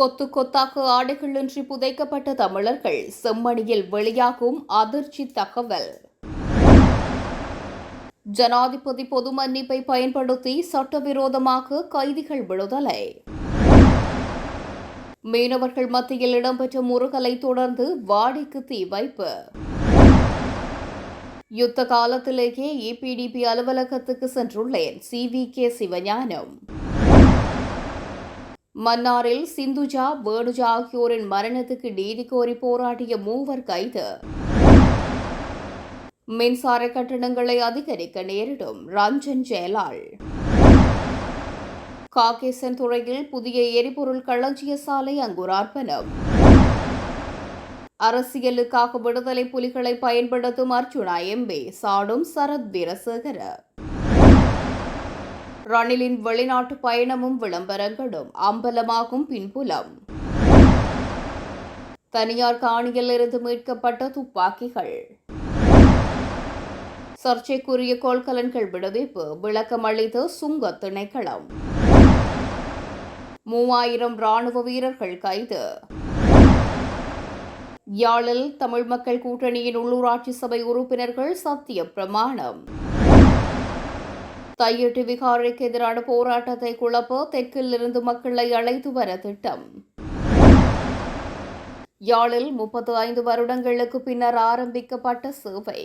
கொத்து கொத்தாக ஆடைகளின்றி புதைக்கப்பட்ட தமிழர்கள் செம்மணியில் வெளியாகும் அதிர்ச்சி தகவல். ஜனாதிபதி பொது மன்னிப்பை பயன்படுத்தி சட்டவிரோதமாக கைதிகள் விடுதலை. மீனவர்கள் மத்தியில் இடம்பெற்ற முருகலை தொடர்ந்து வாடிக்கு தீ வைப்பு. யுத்த காலத்திலேயே ஏபிடிபி அலுவலகத்துக்கு சென்றுள்ளேன். சி வி கே சிவஞானம். மன்னாரில் சிந்துஜா வேணுஜா ஆகியோரின் மரணத்துக்கு நீதி கோரி போராடிய மூவர் கைது. மின்சார கட்டணங்களை அதிகரிக்க நேரிடும். ரஞ்சன் ஜெயலால். காகேசன் துறையில் புதிய எரிபொருள் களஞ்சிய சாலை அங்குரார்ப்பணம். அரசியலுக்காக விடுதலை புலிகளை பயன்படுத்தும் அர்ஜுனா எம்பி சாடும் சரத் வீரசேகர. ரணிலின் வெளிநாட்டு பயணமும் விளம்பரங்களும் அம்பலமாகும் பின்புலம். தனியார் காணியில் இருந்து மீட்கப்பட்ட துப்பாக்கிகள். சர்ச்சைக்குரிய கொள்கலன்கள் விடுவிப்பு விளக்கம் அளித்த சுங்க திணைக்களம். மூவாயிரம் ராணுவ வீரர்கள் கைது. யாழில் தமிழ் மக்கள் கூட்டணியின் உள்ளூராட்சி சபை உறுப்பினர்கள் சத்திய பிரமாணம். தையிட்டு விகாரைக்கு எதிரான போராட்டத்தை குழப்ப தெற்கில் இருந்து மக்களை அழைத்து வர திட்டம். யாழில் முப்பத்து ஐந்து வருடங்களுக்கு பின்னர் ஆரம்பிக்கப்பட்ட சேவை.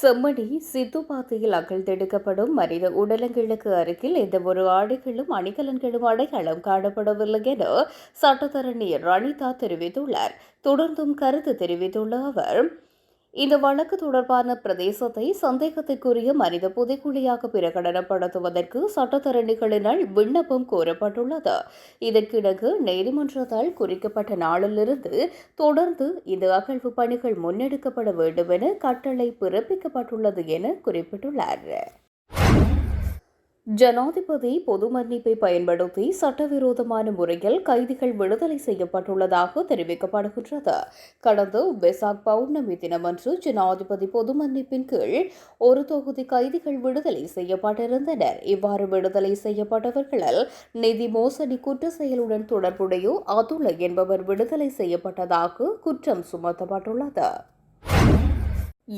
செம்மணி சித்துப்பாத்தியில் அகழ்ந்தெடுக்கப்படும் மனித உடலங்களுக்கு அருகில் எந்த ஒரு ஆடைகளும் அணிகலன்களும் அடையாளம் காணப்படவில்லை என சட்டத்தரணி ரணிதா தெரிவித்துள்ளார். தொடர்ந்தும் கருத்து தெரிவித்துள்ள அவர் இந்த வழக்கு தொடர்பான பிரதேசத்தை சந்தேகத்திற்குரிய மனித புதைக்குழியாக பிரகடனப்படுத்துவதற்கு சட்டத்தரணிகளினால் விண்ணப்பம் கோரப்பட்டுள்ளது. இதற்கிடங்கு நீதிமன்றத்தால் குறிக்கப்பட்ட நாளிலிருந்து தொடர்ந்து இந்த அகழ்வு பணிகள் முன்னெடுக்கப்பட வேண்டும் என கட்டளை பிறப்பிக்கப்பட்டுள்ளது என குறிப்பிட்டுள்ளார். ஜனாதிபதி பொது மன்னிப்பை பயன்படுத்தி சட்டவிரோதமான முறையில் கைதிகள் விடுதலை செய்யப்பட்டுள்ளதாக தெரிவிக்கப்படுகின்றது. கடந்த வெசாக் பௌர்ணமி தினமன்று ஜனாதிபதி பொது மன்னிப்பின் கீழ் ஒரு தொகுதி கைதிகள் விடுதலை செய்யப்பட்டிருந்தனர். இவ்வாறு விடுதலை செய்யப்பட்டவர்களில் நிதி மோசடி குற்ற செயலுடன் தொடர்புடைய அதுல என்பவர் விடுதலை செய்யப்பட்டதாக குற்றம் சுமத்தப்பட்டுள்ளது.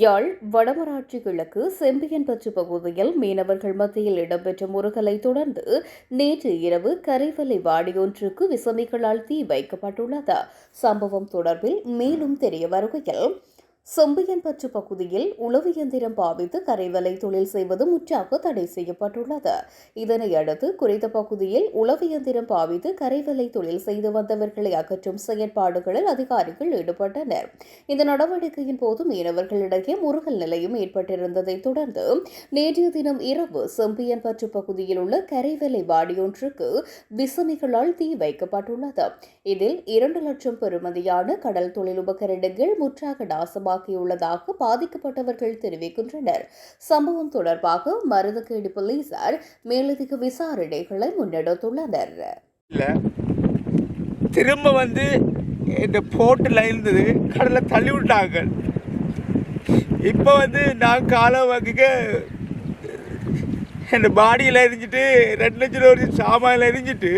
யாழ் வடமராட்சி கிழக்கு செம்பியன்பற்று பகுதியில் மீனவர்கள் மத்தியில் இடம்பெற்ற முருகலை தொடர்ந்து நேற்று இரவு கரைவலை வாடியொன்றுக்கு விசமிகளால் தீ வைக்கப்பட்டுள்ளது. சம்பவம் தொடர்பில் மேலும் தெரிய வருகையில் செம்பியன்பற்று பகுதியில் உளவு இயந்திரம் பாவித்து கரைவலை தொழில் செய்வது முற்றாக தடை செய்யப்பட்டுள்ளது. இதனை அடுத்து குறித்த பகுதியில் உளவு இயந்திரம் பாவித்து கரைவலை தொழில் செய்து வந்தவர்களை அகற்றும் செயற்பாடுகளில் அதிகாரிகள் ஈடுபட்டனர். இந்த நடவடிக்கையின் போது மீனவர்களிடையே முருகல் நிலையும் ஏற்பட்டிருந்ததை தொடர்ந்து நேற்றைய தினம் இரவு செம்பியன்பற்று பகுதியில் உள்ள கரைவலை வாடியொன்றுக்கு விசமிகளால் தீ வைக்கப்பட்டுள்ளது. இதில் இரண்டு லட்சம் பெறுமதியான கடல் தொழில் உபகரணங்கள் முற்றாக நாசமாக உருவாக்கியுள்ளதாக பாதிக்கப்பட்டவர்கள் தெரிவிக்கின்றனர். சம்பவம் தொடர்பாக மருதக்கேடு போலீசார் மேலதிக விசாரணைகளை முன்னெடுத்துள்ளனர். திரும்ப வந்து இந்த போட்டில் இருந்தது கடலை தள்ளி விட்டாங்க. இப்போ வந்து நான் காலை வகைக்க இந்த பாடியில் எரிஞ்சிட்டு ரெண்டு லட்சம் ஒரு சாமானில் எரிஞ்சிட்டு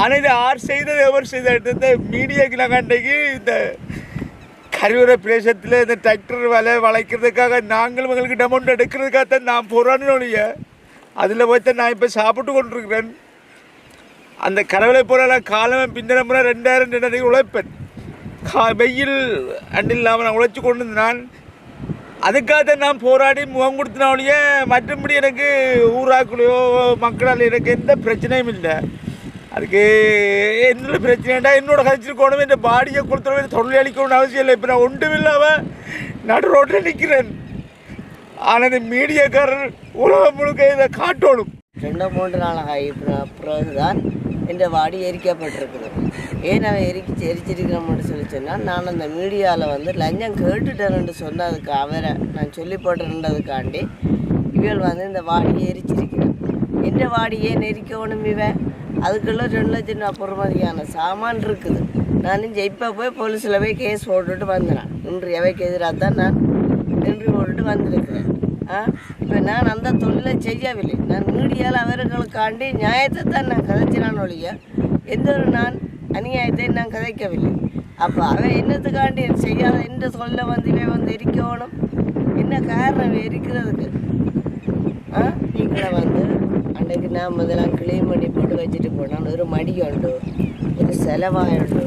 ஆனால் இது ஆர் செய்தது எவர் செய்த இந்த மீடியாக்கு நாங்கள் அன்றைக்கு இந்த கருவறை பிரதேசத்தில் இந்த டிராக்டர் வேலை வளைக்கிறதுக்காக நாங்களும் எங்களுக்கு டெமௌண்ட் எடுக்கிறதுக்காக தான் நான் போராடினோடைய அதில் போய் தான் நான் இப்போ சாப்பிட்டு கொண்டிருக்கிறேன். அந்த கடவுளை போல காலமே பிந்தின முறை ரெண்டாயிரம் ரெண்டாயிரம் உழைப்பேன். கா வெயில் அண்டு இல்லாமல் நான் உழைச்சி கொண்டு நான் அதுக்காக தான் நான் போராடி முகம் கொடுத்தினாலேயே மற்றபடி எனக்கு ஊராக்குள்ளேயோ மக்களால் எனக்கு எந்த பிரச்சனையும் இல்லை. அதுக்கு என்னோட பிரச்சனைடா என்னோட கழிச்சிருக்கணும் என் பாடியை கொடுத்துட தொழில் அளிக்கணும்னு அவசியம் இல்லை. இப்போ நான் ஒன்றும் இல்லாமல் நடு ரோட்டில் நிற்கிறேன் ஆனால் இந்த மீடியாக்காரர் உலகம் முழுக்க இதை காட்டணும். ரெண்டு மூன்று நாளாக பிறகுதான் என் வாடி எரிக்கப்பட்டிருக்குது. ஏன் அவன் எரிச்சு எரிச்சிருக்கிறோம்னு சொல்லி சொன்னால் நான் அந்த மீடியாவில் வந்து லஞ்சம் கேட்டுட்டேன்னு சொன்னதுக்கு அவரை நான் சொல்லி போட்டுருந்ததுக்காண்டி இவள் வந்து இந்த வாடியை எரிச்சிருக்கிறேன் எந்த வாடியை நெரிக்கணும் இவன்? அதுக்கெல்லாம் ரெண்டு லட்சம் நாற்பது பொறுமதியான சாமான் இருக்குது. நான் இப்போ போய் போலீஸில் போய் கேஸ் போட்டுட்டு வந்தேன். இன்று எவைக்கு எதிராக தான் நான் நின்று போட்டுட்டு வந்திருக்கிறேன். ஆ? இப்போ நான் அந்த தொழிலை செய்யவில்லை. நான் மீடியாவில் அவர்களுக்காண்டி நியாயத்தை தான் நான் கதைச்சினான் ஒழிய எந்த ஒரு நான் அநியாயத்தை நான் கதைக்கவில்லை. அப்போ அவன் என்னத்துக்காண்டி செய்யாத என்ற சொல்ல வந்து இவன் வந்து இருக்கணும் என்ன காரணம் எரிக்கிறதுக்கு இருக்கிறதுக்கு? ஆ? நீங்களை வந்து அன்றைக்கு நான் முதலாம் கிளீன் பண்ணி போட்டு வச்சுட்டு போனால் ஒரு மடி உண்டு ஒரு செலவாயுண்டு.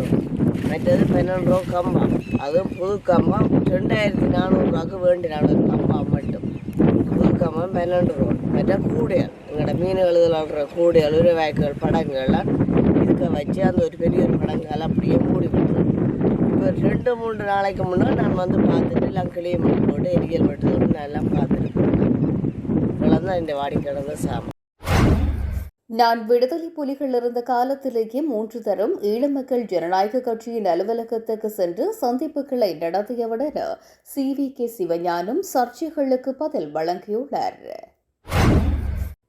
மற்றது பன்னெண்டு ரூபா கம்பம் அதுவும் புது கம்பம் ரெண்டாயிரத்தி நானூறுரூவாக்கு வேண்டினான் ஒரு கம்பம் மட்டும். புது கம்பம் பன்னெண்டு ரூபா. மற்ற கூடையால் எங்களோட மீன் விளாடுற கூடையால் உருவாய்கள் படங்கள்லாம் இதுக்க வச்சு அந்த ஒரு பெரிய ஒரு படங்கள் அப்படியே மூடி விட்டுரும் இப்போ ரெண்டு மூன்று நாளைக்கு முன்னாடி நான் வந்து பார்த்துட்டு எல்லாம் கிளீன் போட்டு எரியல் வெட்டுறது நான் எல்லாம் பார்த்துட்டு போனேன். இவ்வளோ தான் இந்த வாடிக்கையாளர் சாமி நான் விடுதலை புலிகள் இருந்த காலத்திலேயே மூன்று தரம் ஈழமக்கள் ஜனநாயக கட்சியின் அலுவலகத்துக்கு சென்று சந்திப்புகளை நடத்தியவுடன் சி வி கே சிவஞானம் சர்ச்சைகளுக்கு பதில் வழங்கியுள்ளார்.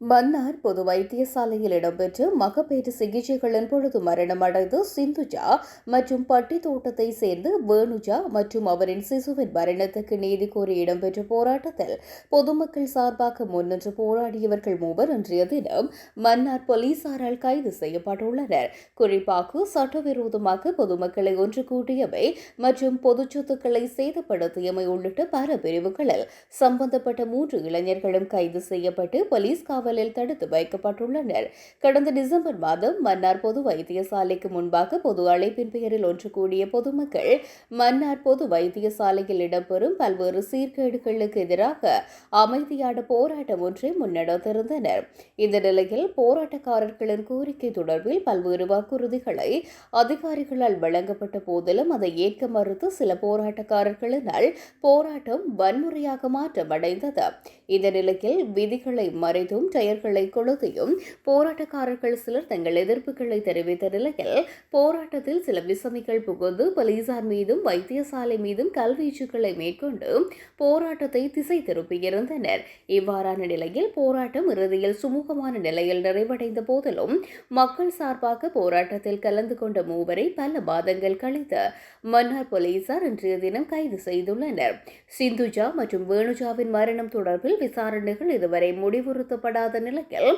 மன்னார் பொது வைத்தியசாலையில் இடம்பெற்ற மகப்பேறு சிகிச்சைகளின் பொழுது மரணமடைந்த சிந்துஜா மற்றும் பட்டி தோட்டத்தை சேர்ந்த வேணுஜா மற்றும் அவரின் சிசுவின் மரணத்துக்கு நீதி கோரி இடம்பெற்ற போராட்டத்தில் பொதுமக்கள் சார்பாக முன்னின்று போராடியவர்கள் மூவர் இன்றைய தினம் மன்னார் போலீசாரால் கைது செய்யப்பட்டுள்ளனர். குறிப்பாக சட்டவிரோதமாக பொதுமக்களை ஒன்று கூட்டியவை மற்றும் பொது சொத்துக்களை சேதப்படுத்தியமை உள்ளிட்ட பல பிரிவுகளில் சம்பந்தப்பட்ட மூன்று இளைஞர்களும் கைது செய்யப்பட்டு போலீஸ் காவல் காவலில் தடுத்து வைக்கப்பட்டுள்ளனர். கடந்த டிசம்பர் மாதம் மன்னார் பொது வைத்தியசாலைக்கு முன்பாக பொது அழைப்பின் பெயரில் ஒன்று கூடிய பொதுமக்கள் மன்னார் பொது வைத்தியசாலையில் இடம்பெறும் பல்வேறு சீர்கேடுகளுக்கு எதிராக அமைதியான போராட்டம் ஒன்றை முன்னெடுத்திருந்தனர். இந்த நிலையில் போராட்டக்காரர்களின் கோரிக்கை தொடர்பில் பல்வேறு வாக்குறுதிகளை அதிகாரிகளால் வழங்கப்பட்ட போதிலும் அதை ஏற்க மறுத்து சில போராட்டக்காரர்களினால் போராட்டம் வன்முறையாக மாற்றமடைந்தது. இந்த நிலையில் விதிகளை மறைத்தும் டயர்களை கொளுத்தியும் போராட்டக்காரர்கள் சிலர் தங்கள் எதிர்ப்புகளை தெரிவித்த நிலையில் போராட்டத்தில் சில விசமிகள் புகுந்து போலீசார் மீதும் வைத்தியசாலை மீதும் கல்வீச்சுக்களை மேற்கொண்டு போராட்டத்தை திசை திருப்பியிருந்தனர் இவ்வாறான நிலையில் போராட்டம் இறுதியில் சுமூகமான நிலையில் நிறைவடைந்த போதிலும் மக்கள் சார்பாக போராட்டத்தில் கலந்து கொண்ட மூவரை பல மாதங்கள் கழித்து மன்னார் போலீசார் இன்றைய தினம் கைது செய்துள்ளனர். சிந்துஜா மற்றும் வேணுஜாவின் மரணம் தொடர்பில் விசாரணைகள் இதுவரை முடிவுறுத்தப்படாத நிலையில்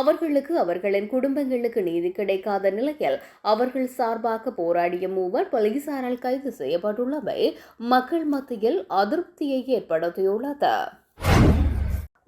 அவர்களுக்கு அவர்களின் குடும்பங்களுக்கு நீதி கிடைக்காத நிலையில் அவர்கள் சார்பாக போராடிய மூவர் போலீசாரால் கைது செய்யப்பட்டுள்ளவை மக்கள் மத்தியில் அதிருப்தியை ஏற்படுத்தியுள்ளது.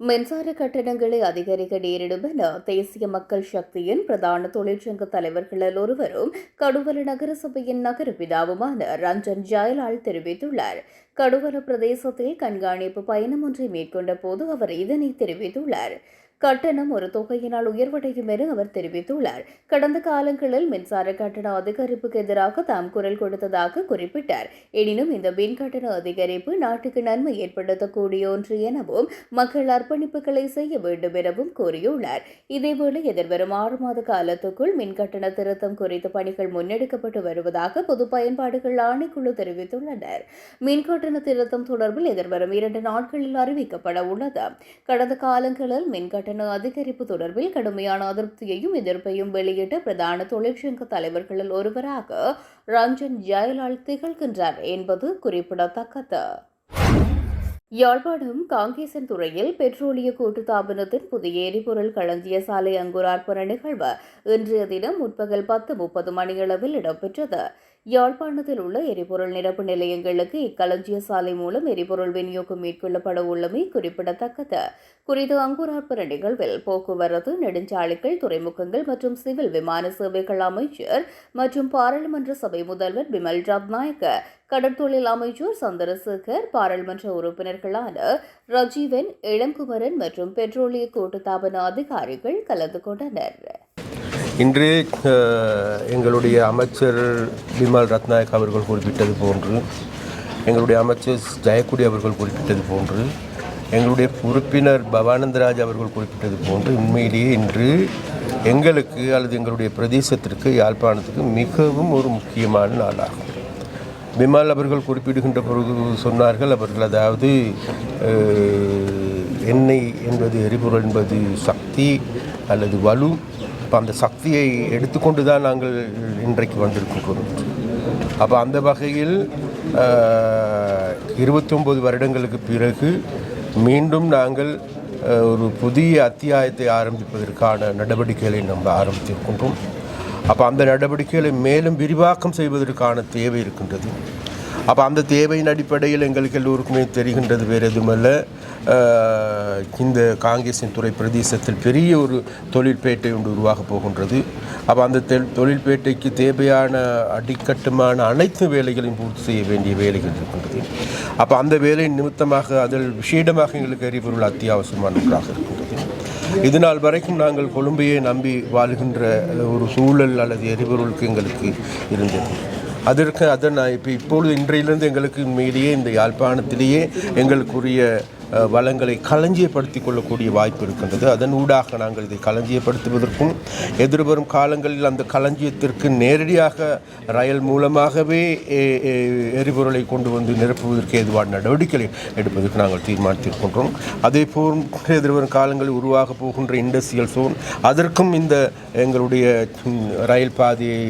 மின்சார கட்டணங்களை அதிகரிக்க நேரிடும் என தேசிய மக்கள் சக்தியின் பிரதான தொழிற்சங்க தலைவர்களில் ஒருவரும் கடுவல நகரசபையின் நகர பிதாவுமான ரஞ்சன் ஜெயலால் தெரிவித்துள்ளார். கடுவல பிரதேசத்தில் கண்காணிப்பு பயணம் ஒன்றை மேற்கொண்ட போது அவர் இதனை தெரிவித்துள்ளார். கட்டணம் ஒரு தொகையினால் உயர்வடையும் என அவர் தெரிவித்துள்ளார். கடந்த காலங்களில் மின்சார கட்டண அதிகரிப்புக்கு எதிராக தாம் குரல் கொடுத்ததாக குறிப்பிட்டார். எனினும் இந்த மின் கட்டண அதிகரிப்பு நாட்டுக்கு நன்மை ஏற்படுத்தக்கூடிய ஒன்று எனவும் மக்கள் அர்ப்பணிப்புகளை செய்ய வேண்டும் எனவும் கூறியுள்ளார். இதேவேளை எதிர்வரும் ஆறு மாத காலத்துக்குள் மின் கட்டண திருத்தம் குறித்த பணிகள் முன்னெடுக்கப்பட்டு வருவதாக பொது பயன்பாடுகள் ஆணைக்குழு தெரிவித்துள்ளனர். மின் கட்டண திருத்தம் தொடர்பில் எதிர்வரும் இரண்டு நாட்களில் அறிவிக்கப்பட உள்ளது. கடந்த காலங்களில் மின் கட்டண அதிகரிப்பு தொடர்பில் கடுமையான அதிருப்தியையும் எதிர்ப்பையும் வெளியிட்ட பிரதான தொழிற்சங்க தலைவர்களில் ஒருவராக ரஞ்சன் ஜெயலால் திகழ்கின்றார் என்பது குறிப்பிடத்தக்கது. யாழ்ப்பாணம் காங்கேசன் துறையில் பெட்ரோலிய கூட்டுத்தாபனத்தின் புதிய எரிபொருள் களஞ்சிய சாலை அங்குரார்ப்பண நிகழ்வு இன்றைய தினம் முற்பகல் பத்து முப்பது மணியளவில் இடம்பெற்றது. யாழ்ப்பாணத்தில் உள்ள எரிபொருள் நிரப்பு நிலையங்களுக்கு இக்களஞ்சிய சாலை மூலம் எரிபொருள் விநியோகம் மேற்கொள்ளப்பட உள்ளமை குறிப்பிடத்தக்கது. குறித்த அங்குரார்ப்பண நிகழ்வில் போக்குவரத்து நெடுஞ்சாலைகள் துறைமுகங்கள் மற்றும் சிவில் விமான சேவைகள் அமைச்சர் மற்றும் பாராளுமன்ற சபை முதல்வர் பிமல் ரத்நாயக்க கடற்தொழில் அமைச்சர் சந்திரசேகர் பாராளுமன்ற உறுப்பினர்களான ரஜீவன் இளங்குமரன் மற்றும் பெட்ரோலிய கூட்டுத்தாபன அதிகாரிகள் கலந்து கொண்டனர். இன்று எங்களுடைய அமைச்சர் பிமல் ரத்நாயக் அவர்கள் குறிப்பிட்டது போன்று எங்களுடைய அமைச்சர் ஜெயக்குடி அவர்கள் குறிப்பிட்டது போன்று எங்களுடைய உறுப்பினர் பவானந்தராஜ் அவர்கள் குறிப்பிட்டது போன்று உண்மையிலேயே இன்று எங்களுக்கு அல்லது எங்களுடைய பிரதேசத்திற்கு யாழ்ப்பாணத்துக்கு மிகவும் ஒரு முக்கியமான நாளாகும். பிமால் அவர்கள் குறிப்பிடுகின்ற பொழுது சொன்னார்கள் அவர்கள் அதாவது எண்ணெய் என்பது எரிபொருள் என்பது சக்தி அல்லது வலு அப்போ அந்த சக்தியை எடுத்துக்கொண்டு தான் நாங்கள் இன்றைக்கு வந்திருக்கிறோம் அப்போ அந்த வகையில் இருபத்தொம்பது வருடங்களுக்கு பிறகு மீண்டும் நாங்கள் ஒரு புதிய அத்தியாயத்தை ஆரம்பிப்பதற்கான நடவடிக்கைகளை நம்ம ஆரம்பித்திருக்கின்றோம். அப்போ அந்த நடவடிக்கைகளை மேலும் விரிவாக்கம் செய்வதற்கான தேவை இருக்கின்றது. அப்போ அந்த தேவையின் அடிப்படையில் எங்களுக்கு எல்லோருக்குமே தெரிகின்றது வேறு எதுவுமல்ல. இந்த காங்கிரஸின் துறை பிரதேசத்தில் பெரிய ஒரு தொழிற்பேட்டை ஒன்று உருவாக போகின்றது. அப்போ அந்த தொழிற்பேட்டைக்கு தேவையான அடிக்கட்டுமான அனைத்து வேலைகளையும் பூர்த்தி செய்ய வேண்டிய வேலைகள் இருக்கின்றது. அப்போ அந்த வேலையின் நிமித்தமாக அதில் விஷேடமாக எங்களுக்கு எரிபொருள் அத்தியாவசியமான ஒன்றாக இருக்கின்றது. இதுநாள் வரைக்கும் நாங்கள் கொழும்பையை நம்பி வாழ்கின்ற ஒரு சூழல் அல்லது எரிபொருளுக்கு எங்களுக்கு இருந்தது. அதற்கு அதன் இப்போ இப்பொழுது இன்றையிலிருந்து எங்களுக்கு உண்மையிலேயே இந்த யாழ்ப்பாணத்திலேயே எங்களுக்குரிய வளங்களை களஞ்சியப்படுத்தி கொள்ளக்கூடிய வாய்ப்பு இருக்கின்றது. அதன் ஊடாக நாங்கள் இதை களஞ்சியப்படுத்துவதற்கும் எதிர்வரும் காலங்களில் அந்த களஞ்சியத்திற்கு நேரடியாக ரயில் மூலமாகவே எரிபொருளை கொண்டு வந்து நிரப்புவதற்கு எதுவான நடவடிக்கைகளை எடுப்பதற்கு நாங்கள் தீர்மானித்திருக்கின்றோம். அதே போல் எதிர்வரும் காலங்களில் உருவாக போகின்ற இண்டஸ்ட்ரியல் சோன் அதற்கும் இந்த எங்களுடைய ரயில் பாதையை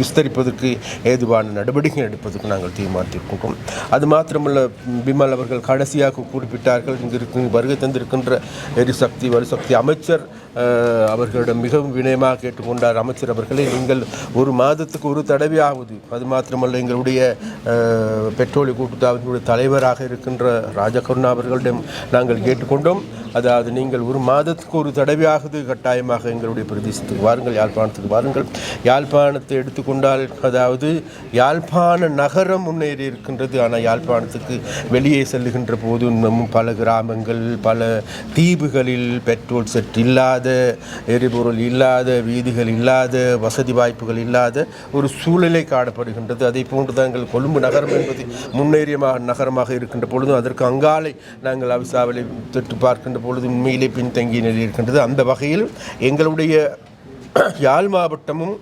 விஸ்தரிப்பதற்கு ஏதுவான நடவடிக்கை எடுப்பதற்கு நாங்கள் தீர்மானித்திருக்கின்றோம். அது மாத்திரமல்ல பிமல் அவர்கள் கடைசியாக குறிப்பிட்டார்கள் இங்கிருக்கு வருகை தந்திருக்கின்ற எரிசக்தி வலுசக்தி அமைச்சர் அவர்களிடம் மிகவும் வினயமாக கேட்டுக்கொண்டார். அமைச்சர் அவர்களே நீங்கள் ஒரு மாதத்துக்கு ஒரு தடவையாவது அது மாத்திரமல்ல எங்களுடைய பெட்ரோலிய கூட்டுத்தாவினுடைய தலைவராக இருக்கின்ற ராஜகருணா அவர்களிடம் நாங்கள் கேட்டுக்கொண்டோம். அதாவது நீங்கள் ஒரு மாதத்துக்கு ஒரு தடவையாவது கட்டாயமாக எங்களுடைய பிரதேசத்துக்கு வாருங்கள் யாழ்ப்பாணத்துக்கு வாருங்கள். யாழ்ப்பாணத்தை எடுத்துக்கொண்டால் அதாவது யாழ்ப்பாண நகரம் முன்னேறி இருக்கின்றது. ஆனால் யாழ்ப்பாணத்துக்கு வெளியே செல்லுகின்ற போது இன்னமும் பல கிராமங்கள் பல தீவுகளில் பெட்ரோல் செட் இல்லாத எரிபொருள் இல்லாத வீதிகள் இல்லாத வசதி வாய்ப்புகள் இல்லாத ஒரு சூழ்நிலை காணப்படுகின்றது. அதை போன்றுதான் எங்கள் கொழும்பு நகரம் என்பது முன்னேறிய நகரமாக இருக்கின்ற பொழுதும் அதற்கு அங்காலை நாங்கள் அவிசாவலை தொட்டு பார்க்கின்ற பொழுது உண்மையிலே பின்தங்கிய நிலையில் இருக்கின்றது அந்த வகையில் எங்களுடைய யாழ் மாவட்டமும்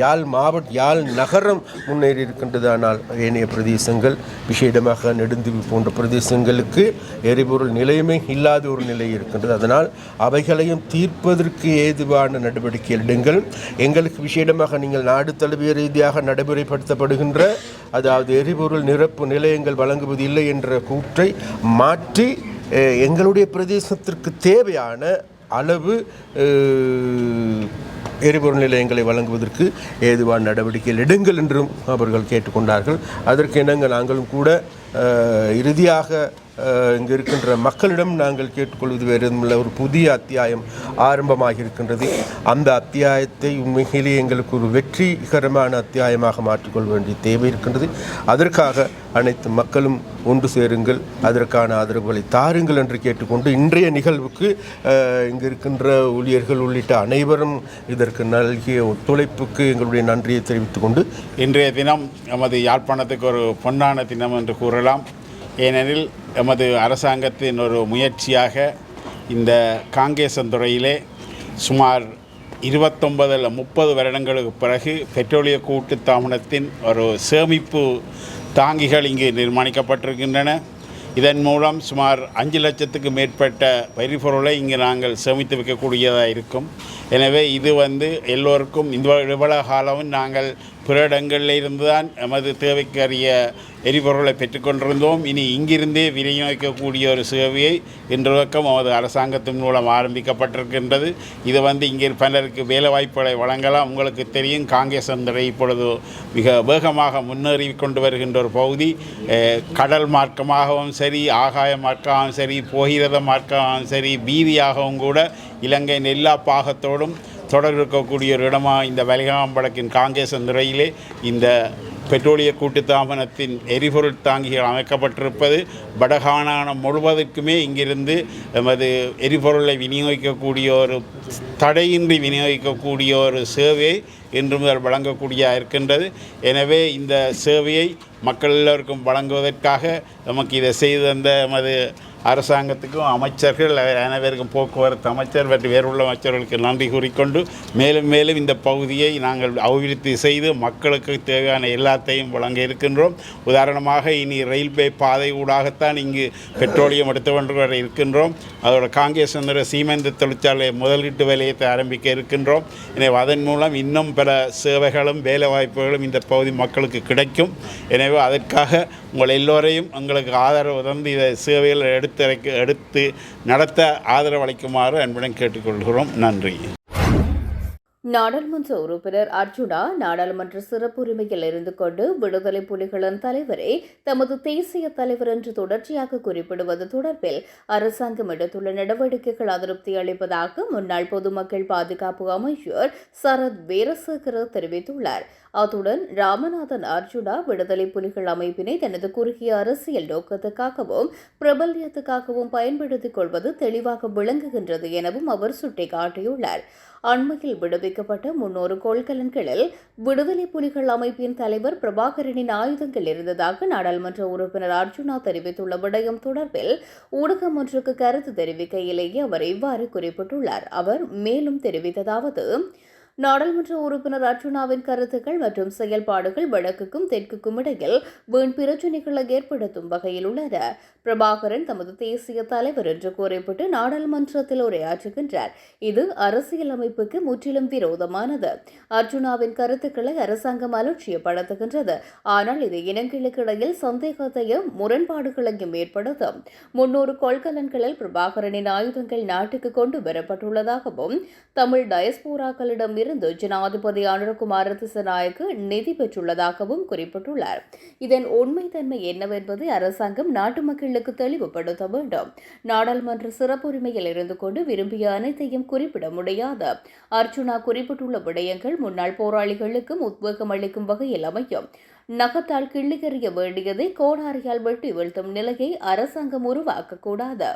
யாழ் மாவட்ட யாழ் நகரம் முன்னேறி இருக்கின்றது ஆனால் ஏனைய பிரதேசங்கள் விசேடமாக நெடுந்தீவு போன்ற பிரதேசங்களுக்கு எரிபொருள் நிலையமே இல்லாத ஒரு நிலை இருக்கின்றது. அதனால் அவைகளையும் தீர்ப்பதற்கு ஏதுவான நடவடிக்கை எடுங்கள். எங்களுக்கு விசேடமாக நீங்கள் நாடு தழுவிய ரீதியாக நடைமுறைப்படுத்தப்படுகின்ற அதாவது எரிபொருள் நிரப்பு நிலையங்கள் வழங்குவது இல்லை என்ற கூற்றை மாற்றி எங்களுடைய பிரதேசத்திற்கு தேவையான அளவு எரிபொருள் நிலையங்களை வழங்குவதற்கு ஏதுவான நடவடிக்கைகள் எடுங்கள் என்றும் அவர்கள் கேட்டுக்கொண்டார்கள். அதற்கு இணங்க நாங்களும் கூட இறுதியாக இங்கு இருக்கின்ற மக்களிடம் நாங்கள் கேட்டுக்கொள்வது வேறு எதுவுமில்லை. ஒரு புதிய அத்தியாயம் ஆரம்பமாக இருக்கின்றது அந்த அத்தியாயத்தை உண்மையிலேயே எங்களுக்கு ஒரு வெற்றிகரமான அத்தியாயமாக மாற்றிக்கொள்ள வேண்டிய தேவை இருக்கின்றது. அதற்காக அனைத்து மக்களும் ஒன்று சேருங்கள். அதற்கான ஆதரவுகளை தாருங்கள் என்று கேட்டுக்கொண்டு இன்றைய நிகழ்வுக்கு இங்கு இருக்கின்ற ஊழியர்கள் உள்ளிட்ட அனைவரும் இதற்கு நல்கிய ஒத்துழைப்புக்கு எங்களுடைய நன்றியை தெரிவித்துக்கொண்டு இன்றைய தினம் நமது யாழ்ப்பாணத்துக்கு ஒரு பொன்னான தினம் என்று கூறலாம். ஏனெனில் எமது அரசாங்கத்தின் ஒரு முயற்சியாக இந்த காங்கேசந்துறையிலே சுமார் இருபத்தொன்பது அல்ல முப்பது வருடங்களுக்கு பிறகு பெட்ரோலிய கூட்டு தாமனத்தின் ஒரு சேமிப்பு தாங்கிகள் இங்கு நிர்மாணிக்கப்பட்டிருக்கின்றன. இதன் மூலம் சுமார் அஞ்சு லட்சத்துக்கு மேற்பட்ட பரிபொருளை இங்கு நாங்கள் சேமித்து வைக்கக்கூடியதாக இருக்கும். எனவே இது வந்து எல்லோருக்கும் இந்த இவ்வளவு காலமும் நாங்கள் பிற இடங்களில் இருந்து தான் எமது தேவைக்கரிய எரிபொருளை பெற்றுக்கொண்டிருந்தோம். இனி இங்கிருந்தே விநியோகிக்கக்கூடிய ஒரு சேவையை இன்று நமது அரசாங்கத்தின் மூலம் ஆரம்பிக்கப்பட்டிருக்கின்றது. இது வந்து இங்கே பலருக்கு வேலைவாய்ப்புகளை வழங்கலாம். உங்களுக்கு தெரியும் காங்கிரஸ் அந்தரை இப்பொழுது மிக வேகமாக முன்னேறி கொண்டு வருகின்ற ஒரு பகுதி. கடல் மார்க்கமாகவும் சரி ஆகாய மார்க்கமாகவும் சரி போகிரத மார்க்கமாகவும் சரி பீதியாகவும் கூட இலங்கையின் எல்லா பாகத்தோடும் தொடர் இருக்கக்கூடிய ஒரு இடமாக இந்த வலிகாம்படக்கின் காங்கிரஸ் நிறையிலே இந்த பெட்ரோலிய கூட்டுத்தாபனத்தின் எரிபொருள் தாங்கிகள் அமைக்கப்பட்டிருப்பது வடகாணானம் முழுவதற்குமே இங்கிருந்து எமது எரிபொருளை விநியோகிக்கக்கூடிய ஒரு தடையின்றி விநியோகிக்கக்கூடிய ஒரு சேவையை இன்று முதல் வழங்கக்கூடிய இருக்கின்றது. எனவே இந்த சேவையை மக்கள் எல்லோருக்கும் வழங்குவதற்காக நமக்கு இதை செய்து தந்த எமது அரசாங்கத்துக்கும் அமைச்சர்கள் அனைவருக்கும் போக்குவரத்து அமைச்சர் மற்றும் வேறுள்ள அமைச்சர்களுக்கு நன்றி கூறிக்கொண்டு மேலும் மேலும் இந்த பகுதியை நாங்கள் அபிவிருத்தி செய்து மக்களுக்கு தேவையான எல்லாத்தையும் வழங்க இருக்கின்றோம். உதாரணமாக இனி ரயில்வே பாதை ஊடாகத்தான் இங்கு பெட்ரோலியம் எடுத்து கொண்டு வர இருக்கின்றோம். அதோட காங்கிரஸ் என்ற சீமெந்து தொழிற்சாலை முதலீட்டு வேலையத்தை ஆரம்பிக்க இருக்கின்றோம். எனவே அதன் மூலம் இன்னும் பல சேவைகளும் வேலைவாய்ப்புகளும் இந்த பகுதி மக்களுக்கு கிடைக்கும். எனவே அதற்காக உங்கள் எல்லோரையும் எங்களுக்கு ஆதரவு தந்து இதை சேவையில் எடுத்து எடுத்து எடுத்து நடத்த ஆதரவளிக்குமாறு அன்புடன் கேட்டுக்கொள்கிறோம். நன்றி. நாடாளுமன்ற உறுப்பினர் அர்ஜுனா நாடாளுமன்ற சிறப்புரிமையில் இருந்து கொண்டு விடுதலை புலிகளின் தலைவரை தமது தேசிய தலைவர் என்று தொடர்ச்சியாக குறிப்பிடுவது தொடர்பில் அரசாங்கம் எடுத்துள்ள நடவடிக்கைகள் அதிருப்தி அளிப்பதாக முன்னாள் பொதுமக்கள் பாதுகாப்பு அமைச்சர் சரத் வீரசேகர தெரிவித்துள்ளார். அத்துடன் ராமநாதன் அர்ஜுனா விடுதலை புலிகள் அமைப்பினை தனது குறுகிய அரசியல் நோக்கத்துக்காகவும் பிரபல்யத்துக்காகவும் பயன்படுத்திக் கொள்வது தெளிவாக விளங்குகின்றது எனவும் அவர் சுட்டிக்காட்டியுள்ளார். அண்மையில் விடுவிக்கப்பட்ட முன்னூறு கொள்கலன்களில் விடுதலை புலிகள் அமைப்பின் தலைவர் பிரபாகரனின் ஆயுதங்கள் இருந்ததாக நாடாளுமன்ற உறுப்பினர் அர்ஜுனா தெரிவித்துள்ள விடயம் தொடர்பில் ஊடகம் ஒன்றுக்கு கருத்து தெரிவிக்கையிலேயே அவர் இவ்வாறு குறிப்பிட்டுள்ளார். அவர் மேலும் தெரிவித்ததாவது நாடாளுமன்ற உறுப்பினர் அர்ஜுனாவின் கருத்துக்கள் மற்றும் செயல்பாடுகள் வடக்குக்கும் தெற்குக்கும் இடையில் வீண் பிரச்சினைகளை ஏற்படுத்தும் வகையில் உள்ளன. பிரபாகரன் தமது தேசிய தலைவர் என்று கூறப்பட்டு நாடாளுமன்றத்தில் உரையாற்றுகின்றார். இது அரசியலமைப்புக்கு முற்றிலும் விரோதமானது. அர்ஜுனாவின் கருத்துக்களை அரசாங்கம் அலட்சியப்படுத்துகின்றது. ஆனால் இது இனங்களுக்கு இடையில் சந்தேகத்தையும் முரண்பாடுகளையும் ஏற்படுத்தும். முன்னூறு கொள்கலன்களில் பிரபாகரனின் ஆயுதங்கள் நாட்டுக்கு கொண்டு வரப்பட்டுள்ளதாகவும் தமிழ் டயஸ்போராக்களிடம் இருந்து ஜனாதிபதி அனுரகுமார் திசநாயக்கு நிதி பெற்றுள்ளதாகவும் குறிப்பிட்டுள்ளார். இதன் உண்மைத்தன்மை என்னவென்பதை அரசாங்கம் நாட்டு மக்களுக்கு தெளிவுபடுத்த வேண்டும். நாடாளுமன்ற சிறப்புரிமையில் இருந்து கொண்டு விரும்பிய அனைத்தையும் குறிப்பிட முடியாது. அர்ச்சுனா குறிப்பிட்டுள்ள விடயங்கள் முன்னாள் போராளிகளுக்கும் உத்வேகம் அளிக்கும் வகையில் அமையும். நகத்தால் கிள்ளிக்கறிய வேண்டியதை கோடாரியால் வெட்டி வீழ்த்தும் நிலையை அரசாங்கம் உருவாக்கக்கூடாது.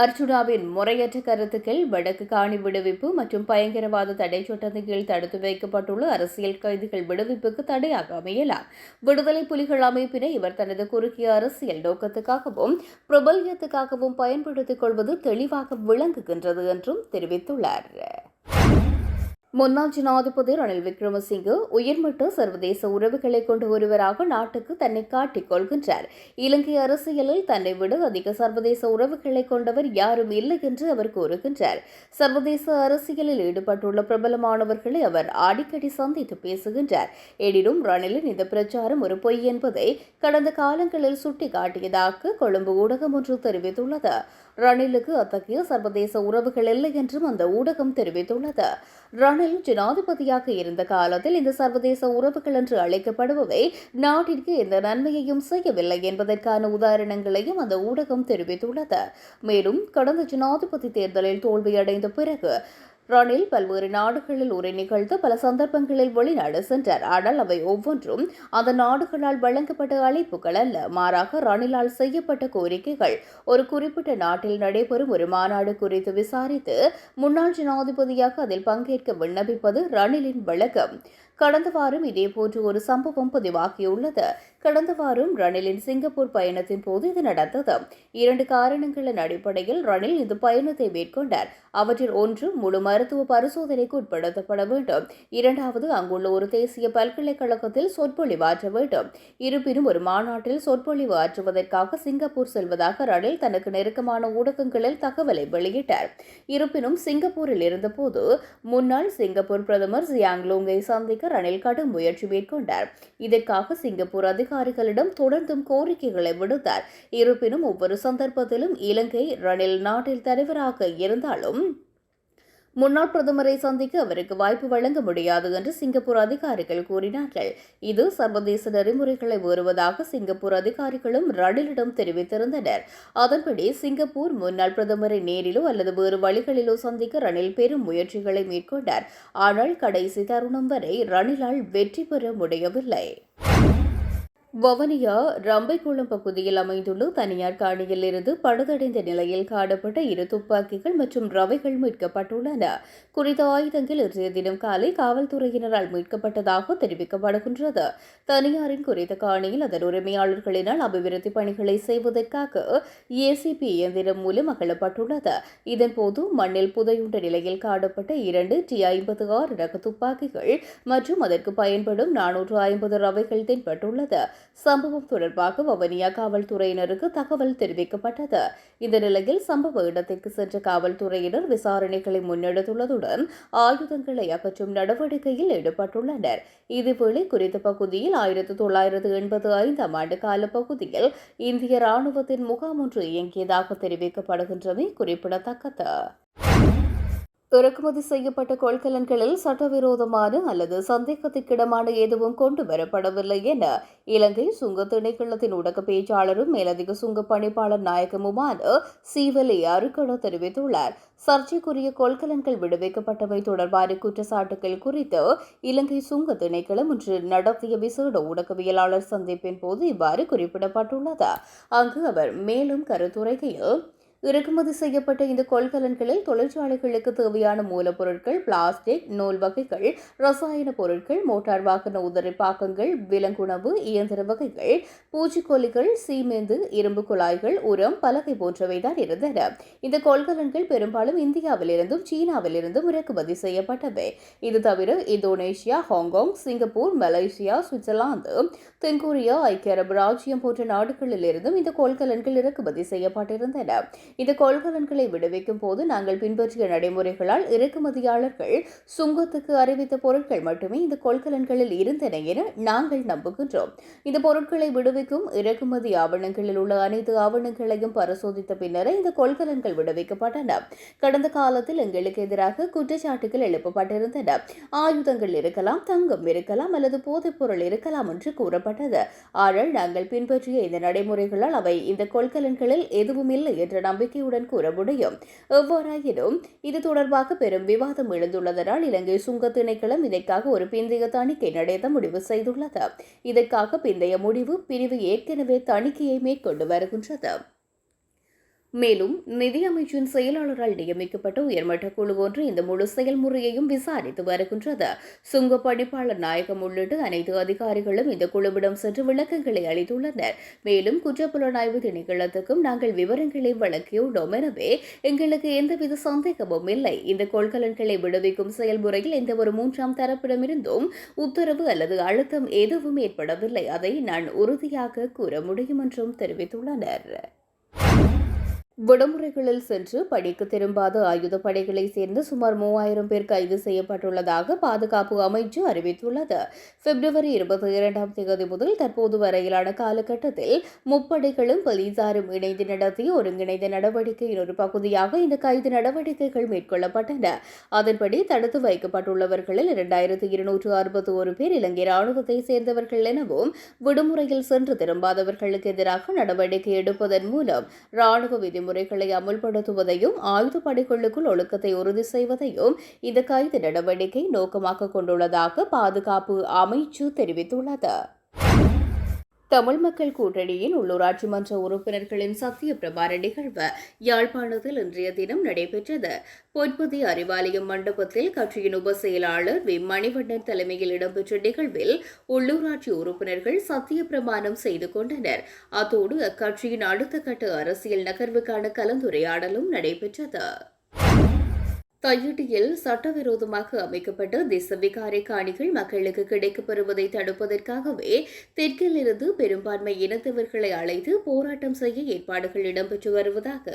அர்ச்சுனாவின் முறையற்ற கருத்துக்கள் வடக்கு காணி விடுவிப்பு மற்றும் பயங்கரவாத தடை சட்டத்தின் கீழ் தடுத்து வைக்கப்பட்டுள்ள அரசியல் கைதிகள் விடுவிப்புக்கு தடையாக அமையலாம். விடுதலை புலிகள் அமைப்பினை இவர் தனது குறுகிய அரசியல் நோக்கத்துக்காகவும் பிரபல்யத்துக்காகவும் பயன்படுத்திக் கொள்வது தெளிவாக விளங்குகின்றது என்றும் தெரிவித்துள்ளார். முன்னாள் ஜனாதிபதி ரணில் விக்ரமசிங்கே உயர்மட்ட சர்வதேச உறவுகளை கொண்ட ஒருவராக நாட்டுக்கு தன்னை காட்டிக் கொள்கின்றார். இலங்கை அரசியலில் தன்னை விட அதிக சர்வதேச உறவுகளை கொண்டவர் யாரும் இல்லை என்று அவர் கூறுகின்றார். சர்வதேச அரசியலில் ஈடுபட்டுள்ள பிரபலமானவர்களை அவர் அடிக்கடி சந்தித்து பேசுகின்றார். எனினும் ரணிலின் இந்த பிரச்சாரம் ஒரு பொய் என்பதை கடந்த காலங்களில் சுட்டிக்காட்டியதாக கொழும்பு ஊடகம் ஒன்று தெரிவித்துள்ளது. ரணிலுக்கு அத்தகைய சர்வதேச உறவுகள் இல்லை என்றும் அந்த ஊடகம் தெரிவித்துள்ளது. ரணில் ஜனாதிபதியாக இருந்த காலத்தில் இந்த சர்வதேச உறவுகள் என்று அழைக்கப்படுபவை நாட்டிற்கு எந்த நன்மையையும் செய்யவில்லை என்பதற்கான உதாரணங்களையும் அந்த ஊடகம் தெரிவித்துள்ளது. மேலும் கடந்த ஜனாதிபதி தேர்தலில் தோல்வியடைந்த பிறகு ரணில் பல்வேறு நாடுகளில் உரை நிகழ்ந்து பல சந்தர்ப்பங்களில் வெளிநாடு சென்றார். ஆனால் அவை ஒவ்வொன்றும் அந்த நாடுகளால் வழங்கப்பட்ட அழைப்புகள் அல்ல. மாறாக ரணிலால் செய்யப்பட்ட கோரிக்கைகள் ஒரு குறிப்பிட்ட நாட்டில் நடைபெறும் ஒரு மாநாடு குறித்து விசாரித்து முன்னாள் ஜனாதிபதியாக அதில் பங்கேற்க விண்ணப்பிப்பது ரணிலின் விளக்கம் கடந்த வாரம் இதேபோன்று ஒரு சம்பவம் பதிவாகியுள்ளது. கடந்த வாரம் ரணிலின் சிங்கப்பூர் பயணத்தின் போது இது நடந்தது. இரண்டு காரணங்களின் அடிப்படையில் ரணில் இந்த பயணத்தை மேற்கொண்டார். அவற்றில் ஒன்று முழு மருத்துவ பரிசோதனைக்கு உட்படுத்தப்பட வேண்டும். இரண்டாவது அங்குள்ள ஒரு தேசிய பல்கலைக்கழகத்தில் சொற்பொழிவு ஆற்ற வேண்டும். இருப்பினும் ஒரு மாநாட்டில் சொற்பொழிவு ஆற்றுவதற்காக சிங்கப்பூர் செல்வதாக ரணில் தனக்கு நெருக்கமான ஊடகங்களில் தகவலை வெளியிட்டார். இருப்பினும் சிங்கப்பூரில் இருந்தபோது முன்னாள் சிங்கப்பூர் பிரதமர் ஜியாங்லோங்கை சந்திக்க ரணில் கடும் முயற்சி மேற்கொண்டார். இதற்காக சிங்கப்பூர் அதிகாரிகளிடம் தொடர்ந்தும் கோரிக்கைகளை விடுத்தார். இருப்பினும் ஒவ்வொரு சந்தர்ப்பத்திலும் இலங்கை ரணில் நாட்டில் தலைவராக இருந்தாலும் முன்னாள் பிரதமரை சந்திக்க அவருக்கு வாய்ப்பு வழங்க முடியாது என்று சிங்கப்பூர் அதிகாரிகள் கூறினார்கள். இது சர்வதேச நெறிமுறைகளை மீறுவதாக சிங்கப்பூர் அதிகாரிகளும் ரணிலிடம் தெரிவித்திருந்தனர். அதன்படி சிங்கப்பூர் முன்னாள் பிரதமரை நேரிலோ அல்லது வேறு வழிகளிலோ சந்திக்க ரணில் பெரும் முயற்சிகளை மேற்கொண்டார். ஆனால் கடைசி தருணம் வரை ரணிலால் வெற்றி பெற முடியவில்லை. வவனியா ரம்பைக்குளம் பகுதியில் அமைந்துள்ள தனியார் காணியில் இருந்து பழுதடைந்த நிலையில் காணப்பட்ட இரு துப்பாக்கிகள் மற்றும் ரவைகள் மீட்கப்பட்டுள்ளன. குறித்த ஆயுதங்கள் இன்றைய தினம் காலை காவல்துறையினரால் மீட்கப்பட்டதாக தெரிவிக்கப்படுகின்றது. தனியாரின் குறித்த காணியில் அதன் உரிமையாளர்களினால் அபிவிருத்தி பணிகளை செய்வதற்காக ஏசிபி இயந்திரம் மூலம் அகழப்பட்டுள்ளது இதன்போது மண்ணில் புதையுண்ட நிலையில் காணப்பட்ட இரண்டு டி ஐம்பது ஆறு ரக துப்பாக்கிகள் மற்றும் அதற்கு பயன்படும் நானூற்று ஐம்பது ரவைகள் தென்பட்டுள்ளது. சம்பவம் தொடர்பாக வவனியா காவல்துறையினருக்கு தகவல் தெரிவிக்கப்பட்டது. இந்த நிலையில் சம்பவ இடத்திற்கு சென்ற காவல்துறையினர் விசாரணைகளை முன்னெடுத்துள்ளதுடன் ஆயுதங்களை அகற்றும் நடவடிக்கையில் ஈடுபட்டுள்ளனர். இதுவேளை குறித்த பகுதியில் ஆயிரத்து தொள்ளாயிரத்து எண்பது ஐந்தாம் ஆண்டு கால பகுதியில் இந்திய ராணுவத்தின் முகாம் ஒன்று இயங்கியதாக தெரிவிக்கப்படுகின்றமை குறிப்பிடத்தக்கது. இறக்குமதி செய்யப்பட்ட கொள்கலன்களில் சட்டவிரோதமான அல்லது சந்தேகத்திற்கிடமான எதுவும் கொண்டு வரப்படவில்லை என இலங்கை சுங்க திணைக்களத்தின் ஊடக பேச்சாளரும் மேலதிக சுங்க பணிப்பாளர் நாயகமுமான சீவலி அருக்கட தெரிவித்துள்ளார். சர்ச்சைக்குரிய கொள்கலன்கள் விடுவிக்கப்பட்டவை தொடர்பான குற்றச்சாட்டுகள் குறித்து இலங்கை சுங்க திணைக்களம் இன்று நடத்திய விசேட ஊடகவியலாளர் சந்திப்பின் போது இவ்வாறு குறிப்பிடப்பட்டுள்ளது. அங்கு அவர் மேலும் கருத்துரைக்கையில் இறக்குமதி செய்யப்பட்ட இந்த கொள்கலன்களில் தொழிற்சாலைகளுக்கு தேவையான மூலப்பொருட்கள் பிளாஸ்டிக் நூல் வகைகள் ரசாயன பொருட்கள் மோட்டார் வாகன உதிரிப்பாக்கங்கள் விலங்குணவு இயந்திர வகைகள் பூச்சிக்கொல்லிகள் சீமெந்து இரும்பு குழாய்கள் உரம் பலகை போன்றவைதான் இருந்தன. இந்த கொள்கலன்கள் பெரும்பாலும் இந்தியாவிலிருந்தும் சீனாவிலிருந்தும் இறக்குமதி செய்யப்பட்டவை. இது தவிர Indonesia Hong Kong Singapore Malaysia Switzerland தென்கொரியா ஐக்கிய அரபு ராஜ்யம் போன்ற நாடுகளிலிருந்தும் இந்த கொள்கலன்கள் இறக்குமதி செய்யப்பட்டிருந்தன. இந்த கொள்கலன்களை விடுவிக்கும் போது நாங்கள் பின்பற்றிய நடைமுறைகளால் இறக்குமதியாளர்கள் சுங்கத்துக்கு அறிவித்த பொருட்கள் மட்டுமே இந்த கொள்கலன்களில் இருந்தன என நாங்கள் நம்புகின்றோம். இந்த பொருட்களை விடுவிக்கும் இறக்குமதி ஆவணங்களில் உள்ள அனைத்து ஆவணங்களையும் பரிசோதித்த பின்னரே இந்த கொள்கலன்கள் விடுவிக்கப்பட்டன. கடந்த காலத்தில் எங்களுக்கு எதிராக குற்றச்சாட்டுகள் எழுப்பப்பட்டிருந்தன. ஆயுதங்கள் இருக்கலாம் தங்கம் இருக்கலாம் அல்லது போதைப் பொருள் இருக்கலாம் என்று கூறப்பட்டது. ஆனால் நாங்கள் பின்பற்றிய இந்த நடைமுறைகளால் அவை இந்த கொள்கலன்களில் எதுவும் இல்லை என்ற நம்பிக்கையுடன் கூற முடியும். எவ்வாறாயினும் இது தொடர்பாக பெரும் விவாதம் எழுந்துள்ளதனால் இலங்கை சுங்க திணைக்களம் இதற்காக ஒரு பிந்தைய தணிக்கை நடத்த முடிவு செய்துள்ளது. இதற்காக பிந்தைய முடிவு பிரிவு ஏற்கனவே தணிக்கையை மேற்கொண்டு வருகின்றது. மேலும் நிதியமைச்சின் செயலாளரால் நியமிக்கப்பட்ட உயர்மட்ட குழு ஒன்று இந்த முழு செயல்முறையையும் விசாரித்து வருகின்றது. சுங்க பணிப்பாளர் நாயகம் உள்ளிட்ட அனைத்து அதிகாரிகளும் இந்த குழுவிடம் சென்று விளக்கங்களை அளித்துள்ளனர். மேலும் குற்றப்புலனாய்வு திணைக்களத்துக்கும் நாங்கள் விவரங்களை வழங்கியுள்ளோம். எனவே எங்களுக்கு எந்தவித சந்தேகமும் இல்லை. இந்த கொள்கலன்களை விடுவிக்கும் செயல்முறையில் எந்த ஒரு மூன்றாம் தரப்பிடமிருந்தும் உத்தரவு அல்லது அழுத்தம் எதுவும் ஏற்படவில்லை. அதை நான் உறுதியாக கூற முடியும் என்றும் தெரிவித்துள்ளனர். விடுமுறைகளில் சென்று பணிக்கு திரும்பாத ஆயுதப் படைகளைச் சேர்ந்து சுமார் மூவாயிரம் பேர் கைது செய்யப்பட்டுள்ளதாக பாதுகாப்பு அமைச்சு அறிவித்துள்ளது. பிப்ரவரி இருபத்தி இரண்டாம் தேதி முதல் தற்போது வரையிலான காலகட்டத்தில் முப்படைகளும் போலீசாரும் இணைந்து நடத்திய ஒருங்கிணைந்த நடவடிக்கையின் ஒரு பகுதியாக இந்த கைது நடவடிக்கைகள் மேற்கொள்ளப்பட்டன. அதன்படி தடுத்து வைக்கப்பட்டுள்ளவர்களில் இரண்டாயிரத்து இருநூற்று அறுபத்தி ஒரு பேர் இலங்கை ராணுவத்தை சேர்ந்தவர்கள் எனவும் விடுமுறையில் சென்று திரும்பாதவர்களுக்கு எதிராக நடவடிக்கை எடுப்பதன் மூலம் ராணுவ விதி விதிமுறைகளை அமுல்படுத்துவதையும் ஆயுதப்படைகளுக்குள் ஒழுக்கத்தை உறுதி செய்வதையும் இந்த கைது நடவடிக்கை நோக்கமாக கொண்டுள்ளதாக பாதுகாப்பு அமைச்சு தெரிவித்துள்ளது. தமிழ் மக்கள் கூட்டணியின் உள்ளூராட்சி மன்ற உறுப்பினர்களின் சத்திய பிரபார நிகழ்வு யாழ்ப்பாணத்தில் இன்றைய தினம் நடைபெற்றது. பொன்பதி அறிவாலயம் மண்டபத்தில் கட்சியின் உப செயலாளர் வி. மணிவண்ணன் தலைமையில் இடம்பெற்ற நிகழ்வில் உள்ளூராட்சி உறுப்பினர்கள் சத்திய பிரமாணம் செய்து கொண்டனர். அத்தோடு அக்கட்சியின் அடுத்த கட்ட அரசியல் நகர்வுக்கான கலந்துரையாடலும் நடைபெற்றது. தையிட்டியில் சட்டவிரோதமாக அமைக்கப்பட்ட திசவிகாரை காணிகள் மக்களுக்கு கிடைக்கப்பெறுவதை தடுப்பதற்காகவே தெற்கிலிருந்து பெரும்பான்மை இனத்தவர்களை அழைத்து போராட்டம் செய்ய ஏற்பாடுகள் இடம்பெற்று வருவதாக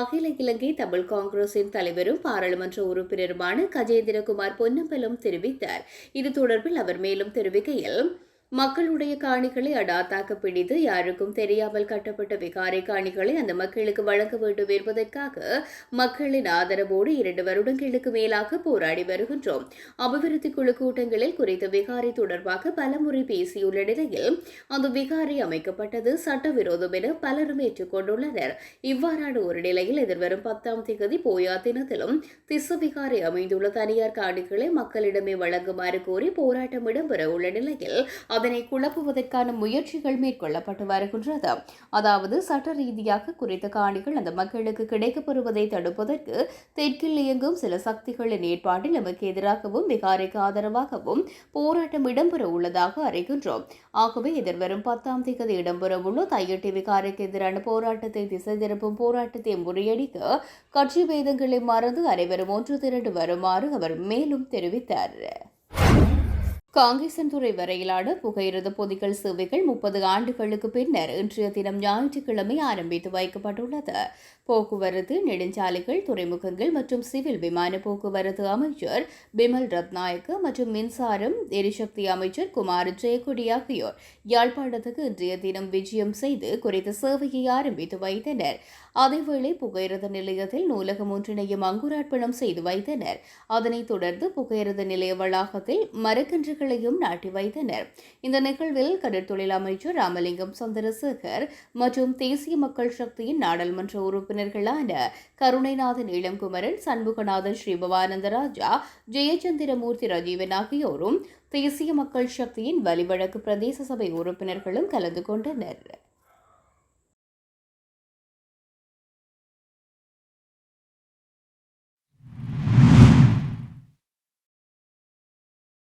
அகில இலங்கை தமிழ் காங்கிரசின் தலைவரும் பாராளுமன்ற உறுப்பினருமான கஜேந்திரகுமார் பொன்னம்பலம் தெரிவித்தார். இது தொடர்பில் அவர் மேலும் தெரிவிக்கையில் மக்களுடைய காணிகளை அடாத்தாக பிடித்து யாருக்கும் தெரியாமல் கட்டப்பட்ட விகாரை காணிகளை அந்த மக்களுக்கு வழங்க வேண்டும் என்பதற்காக மக்களின் ஆதரவோடு இரண்டு வருடங்களுக்கு மேலாக போராடி வருகின்றோம். அபிவிருத்தி குழு கூட்டங்களில் குறித்த விகாரை தொடர்பாக பலமுறை பேசியுள்ள நிலையில் அந்த விகாரை அமைக்கப்பட்டது சட்டவிரோதம் என பலரும் ஏற்றுக்கொண்டுள்ளனர். இவ்வாறான ஒரு நிலையில் எதிர்வரும் பத்தாம் தேதி போயா தினத்திலும் திச விகாரை அமைந்துள்ள தனியார் காணிகளை மக்களிடமே வழங்குமாறு கோரி போராட்டம் இடம்பெற உள்ள நிலையில் அதனை குழப்புவதற்கான முயற்சிகள் மேற்கொள்ளப்பட்டு வருகின்றது. அதாவது சட்ட ரீதியாக குறித்த காணிகள் அந்த மக்களுக்கு கிடைக்கப்பெறுவதை தடுப்பதற்கு தெற்கில் இயங்கும் சில சக்திகளின் ஏற்பாட்டில் நமக்கு எதிராகவும் விகாரைக்கு ஆதரவாகவும் போராட்டம் இடம்பெற உள்ளதாக அறிகின்றோம். ஆகவே எதிர்வரும் பத்தாம் தேதி இடம்பெறவுள்ள தையட்டி விகாரைக்கு எதிரான போராட்டத்தை திசை திருப்பும் போராட்டத்தை முறியடிக்க கட்சி பேதங்களை மறந்து அனைவரும் ஒன்று திரண்டு வருமாறு அவர் மேலும் தெரிவித்தார். காங்கேசன்துறை வரையிலான புகையிரத பொதிகள் சேவைகள் முப்பது ஆண்டுகளுக்கு பின்னர் இன்றைய தினம் ஞாயிற்றுக்கிழமை ஆரம்பித்து வைக்கப்பட்டுள்ளது. போக்குவரத்து நெடுஞ்சாலைகள் துறைமுகங்கள் மற்றும் சிவில் விமான போக்குவரத்து அமைச்சர் பிமல் ரத்நாயக்க மற்றும் மின்சாரம் எரிசக்தி அமைச்சர் குமார் ஜெயக்குடி ஆகியோர் யாழ்ப்பாணத்துக்கு இன்றைய தினம் விஜயம் செய்து குறித்த சேவையை ஆரம்பித்து வைத்தனர். அதேவேளை புகையிரத நிலையத்தில் நூலகம் ஒன்றினையும் அங்குரார்ப்பணம் செய்து வைத்தனர். அதனைத் தொடர்ந்து புகையிரத நிலைய வளாகத்தில் மரக்கன்றுகளையும் நாட்டி வைத்தனர். இந்த நிகழ்வில் கடற்தொழில் அமைச்சர் ராமலிங்கம் சந்திரசேகர் மற்றும் தேசிய மக்கள் சக்தியின் நாடாளுமன்ற உறுப்பினர்களான கருணைநாதன் இளங்குமரன் சண்முகநாதன் ஸ்ரீபவானந்தராஜா ஜெயச்சந்திரமூர்த்தி ரஜீவன் ஆகியோரும் தேசிய மக்கள் சக்தியின் வலிவழக்கு பிரதேச சபை உறுப்பினர்களும் கலந்து கொண்டனர்.